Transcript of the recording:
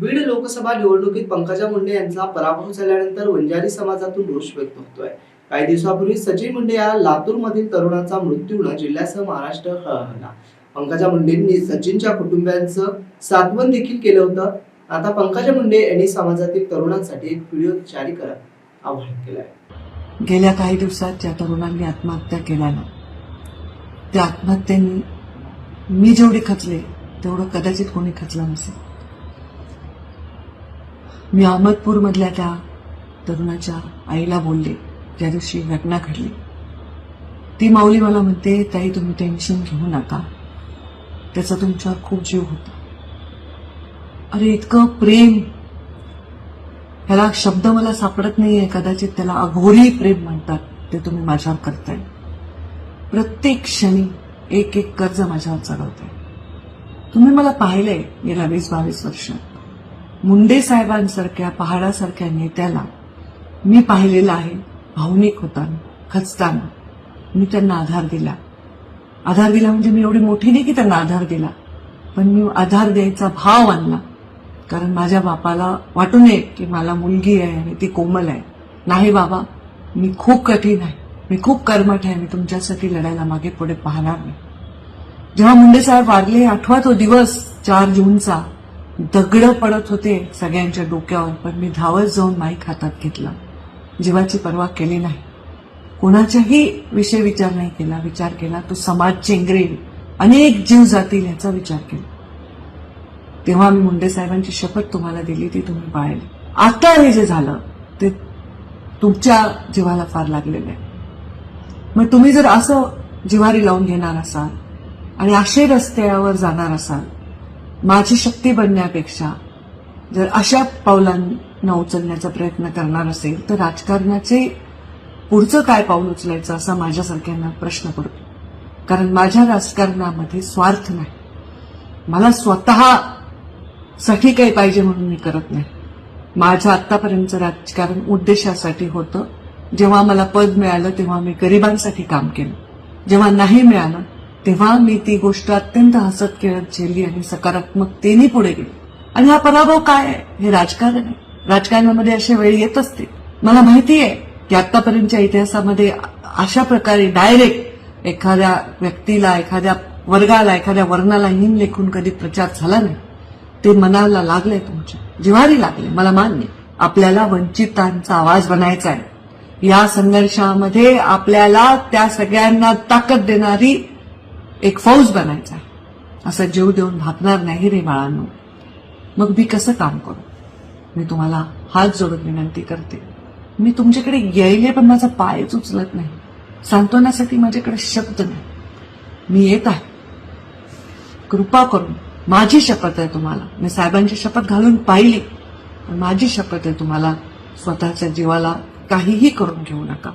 बीड लोकसभा निवडणुकीत पंकजा मुंडे यांचा पराभव झाल्यानंतर वंजारी समाजातून रोष व्यक्त होतोय. काही दिवसापूर्वी सचिन मुंडे या लातूरमधील तरुणाचा मृत्यूनं जिल्ह्यासह महाराष्ट्र हळहळला. पंकजा मुंडेंनी सचिनच्या कुटुंबियांचं सात्वन देखील केलं होतं. आता पंकजा मुंडे यांनी समाजातील तरुणांसाठी एक व्हिडिओ जारी करत आवाहन केलंय. गेल्या काही दिवसात ज्या तरुणांनी आत्महत्या केल्या ना त्या आत्महत्येनी मी जेवढी खचले तेवढं कदाचित कोणी खचलं नसेल. मी अहमदपूरमधल्या त्या तरुणाच्या आईला बोलले. ज्या दिवशी घटना घडली. ती माऊली मला म्हणते ताई तुम्ही टेन्शन घेऊ नका. त्याचा तुमच्यावर खूप जीव होता. अरे इतकं प्रेम. ह्याला शब्द मला सापडत नाहीये. कदाचित त्याला अघोरी प्रेम म्हणतात. ते तुम्ही माझ्यावर करताय. प्रत्येक क्षणी एक एक कर्ज माझ्यावर चढवताय. तुम्ही मला पाहिलंय. गेल्या वीस बावीस वर्षात मुंडे साहेबांसारख्या पहाडासारख्या नेत्याला मी पाहिलेलं आहे भावनिक होताना खचताना. मी त्यांना आधार दिला. आधार दिला म्हणजे मी एवढी मोठी नाही की त्यांना आधार दिला पण मी आधार द्यायचा भाव आणला. कारण माझ्या बापाला वाटू नये की मला मुलगी आहे आणि ती कोमल आहे. नाही बाबा मी खूप कठीण आहे. मी खूप कर्मठ आहे. मी तुमच्यासाठी लढायला मागे पुढे पाहणार नाही. जेव्हा मुंडे साहेब वारले आठवा तो दिवस चार जूनचा दगड पडत होते सगळ्यांच्या डोक्यावर पण मी धावत जाऊन माईक हातात घेतला. जीवाची पर्वा केली नाही. कोणाच्याही विषय विचार नाही केला. विचार केला तो समाज चेंगरेल. अनेक जीव जातील याचा विचार केला. तेव्हा मी मुंडे साहेबांची शपथ तुम्हाला दिली ती तुम्ही पाळली. आता हे जे झालं ते तुमच्या जीवाला फार लागलेलं आहे. मग तुम्ही जर असं जिवारी लावून घेणार असाल आणि असे रस्त्यावर जाणार असाल माझी शक्ती बनण्यापेक्षा जर अशा पावलांना उचलण्याचा प्रयत्न करणार असेल तर राजकारणाचे पुढचं काय पाऊल उचलायचं असा माझ्यासारख्यांना प्रश्न पडतो. कारण माझ्या राजकारणामध्ये स्वार्थ नाही. मला स्वतः साठी काही पाहिजे म्हणून मी करत नाही. माझं आत्तापर्यंतचं राजकारण उद्देशासाठी होतं. जेव्हा मला पद मिळालं तेव्हा मी गरिबांसाठी काम केलं. जेव्हा नाही मिळालं तेव्हा मी ती गोष्ट अत्यंत हसत खेळत झेलली आणि सकारात्मकतेने पुढे गेली. आणि हा पराभव काय आहे? हे राजकारण आहे. राजकारणामध्ये अशा वेळी येत असते. मला माहिती आहे की आतापर्यंतच्या इतिहासामध्ये अशा प्रकारे डायरेक्ट एखाद्या व्यक्तीला एखाद्या वर्गाला एखाद्या वर्णाला हिन लेखून कधी प्रचार झाला नाही. ते मनाला लागले तुमच्या. जिव्हारी लागले मला मान्य आपल्याला वंचितांचा आवाज बनायचा आहे. या संघर्षामध्ये आपल्याला त्या सगळ्यांना ताकद देणारी एक फौज बनायचा. आहे असं जीव देऊन भागणार नाही रे बाळांनो. मग मी कसं काम करू? मी तुम्हाला हात जोडून विनंती करते. मी तुमच्याकडे यायले पण माझा पायच उचलत नाही. सांत्वनासाठी माझ्याकडे शब्द नाही. मी येत आहे. कृपा करून माझी शपथ आहे तुम्हाला. मी साहेबांची शपथ घालून पाहिली. पण माझी शपथ आहे तुम्हाला स्वतःच्या जीवाला काहीही करून घेऊ नका.